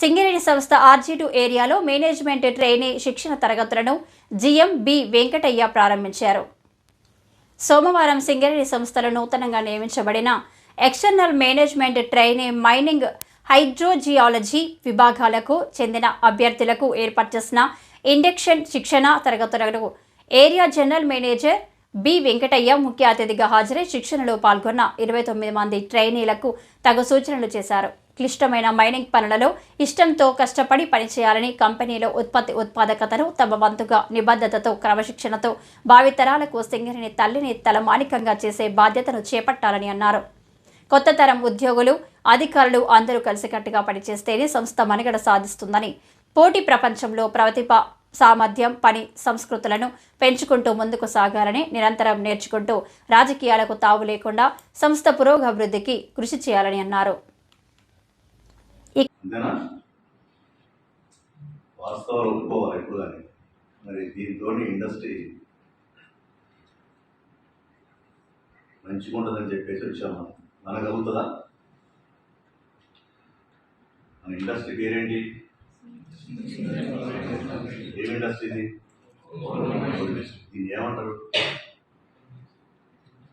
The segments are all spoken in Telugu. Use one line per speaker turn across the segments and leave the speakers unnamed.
సింగరేణి సంస్థ ఆర్జీటు ఏరియాలో మేనేజ్మెంట్ ట్రైనీ శిక్షణ తరగతులను జిఎం బి వెంకటయ్య ప్రారంభించారు. సోమవారం సింగరేణి సంస్థలో నూతనంగా నియమించబడిన external management trainee mining hydrogeology విభాగాలకు చెందిన అభ్యర్థులకు ఏర్పాటు చేసిన ఇండక్షన్ శిక్షణ తరగతులకు area general manager B Venkatayya ముఖ్య అతిథిగా హాజరై శిక్షణలో పాల్గొన్న ఇరవై తొమ్మిది మంది ట్రైనీలకు తగు సూచనలు చేశారు. క్లిష్టమైన మైనింగ్ పనులలో ఇష్టంతో కష్టపడి పనిచేయాలని కంపెనీలో ఉత్పత్తి ఉత్పాదకతను తమ వంతుగా నిబద్ధతతో క్రమశిక్షణతో భావితరాలకు సింగరిని తల్లిని తలమానికంగా చేసే బాధ్యతను చేపట్టాలని అన్నారు. కొత్త తరం ఉద్యోగులు అధికారులు అందరూ కలిసికట్టుగా పనిచేస్తేనే సంస్థ మనుగడ సాధిస్తుందని పోటీ ప్రపంచంలో ప్రతిభ సామర్థ్యం పని సంస్కృతులను పెంచుకుంటూ ముందుకు సాగాలని నిరంతరం నేర్చుకుంటూ రాజకీయాలకు తావు లేకుండా సంస్థ పురోగభివృద్ధికి కృషి చేయాలని అన్నారు.
అంతేనా? వాస్తవాలు ఒప్పుకోవాలి ఎప్పుడు కానీ మరి దీంతో ఇండస్ట్రీ మంచిగా ఉంటుందని చెప్పేసి వచ్చాము మనం. మనకు అవుతుందా మన ఇండస్ట్రీ పేరేంటి? ఏం ఇండస్ట్రీ ఇది? దీన్ని ఏమంటారు?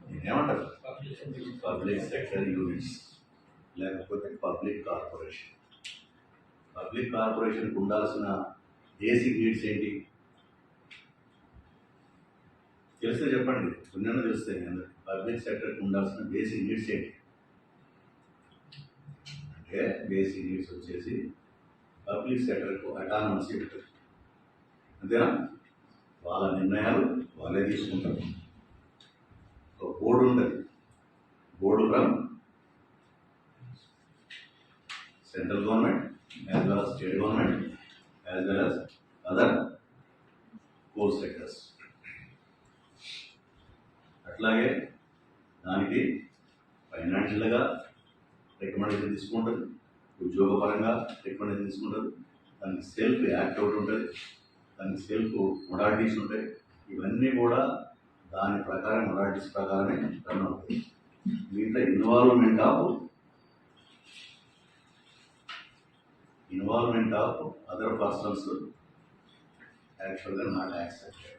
దీన్ని ఏమంటారు? Public sector units. లేకపోతే పబ్లిక్ కార్పొరేషన్. పబ్లిక్ కార్పొరేషన్కి ఉండాల్సిన బేసిక్ నీడ్స్ ఏంటి? తెలిస్తే చెప్పండి. పుణ్యాన్ని తెలుస్తాయి అందరికి. పబ్లిక్ సెక్టర్కి ఉండాల్సిన బేసిక్ నీడ్స్ ఏంటి? అంటే బేసిక్ నీడ్స్ వచ్చేసి పబ్లిక్ సెక్టర్కు అటానమస్ ఇవ్వటం అంతేనా? వాళ్ళ నిర్ణయాలు వాళ్ళే తీసుకుంటారు. ఒక బోర్డు ఉంటుంది. Board from central government state government as well as other core sectors. అట్లాగే దానికి ఫైనాన్షియల్గా రికమెండేషన్ తీసుకుంటుంది ఉద్యోగపరంగా రికమెండేషన్ తీసుకుంటుంది దానికి సెల్ఫ్ యాక్ట్ అవుట్ ఉంటుంది దానికి సెల్ఫ్ మొడాలిటీస్ ఉంటాయి ఇవన్నీ కూడా దాని ప్రకారం మొడాలిటీస్ ప్రకారమే రన్ అవుతుంది దీంట్లో involvement of involvement of other persons యాక్చువల్గా నాట్ యాక్సెప్టెడ్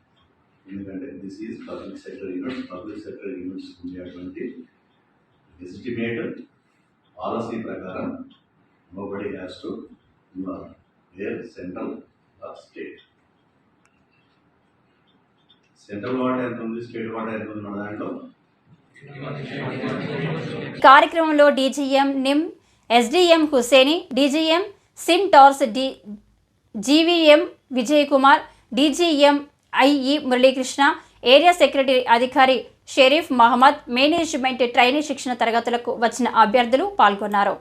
ఎందుకంటే this is public sector units public sector units ఉండేటువంటి ఎస్టిమేట్ పాలసీ ప్రకారం nobody has to involve where central of state central water ఎంత ఉంది? స్టేట్ వాటర్ ఎంత ఉంది మన దాంట్లో?
కార్యక్రమంలో డీజీఎం నిమ్ ఎస్డీఎం హుసేని డీజీఎం సిమ్ torrs D GVM Vijay Kumar DGM IE Muralikrishna area secretary అధికారి షరీఫ్ మహమ్మద్ మేనేజ్మెంట్ ట్రైనీ శిక్షణ తరగతులకు వచ్చిన అభ్యర్థులు పాల్గొన్నారు.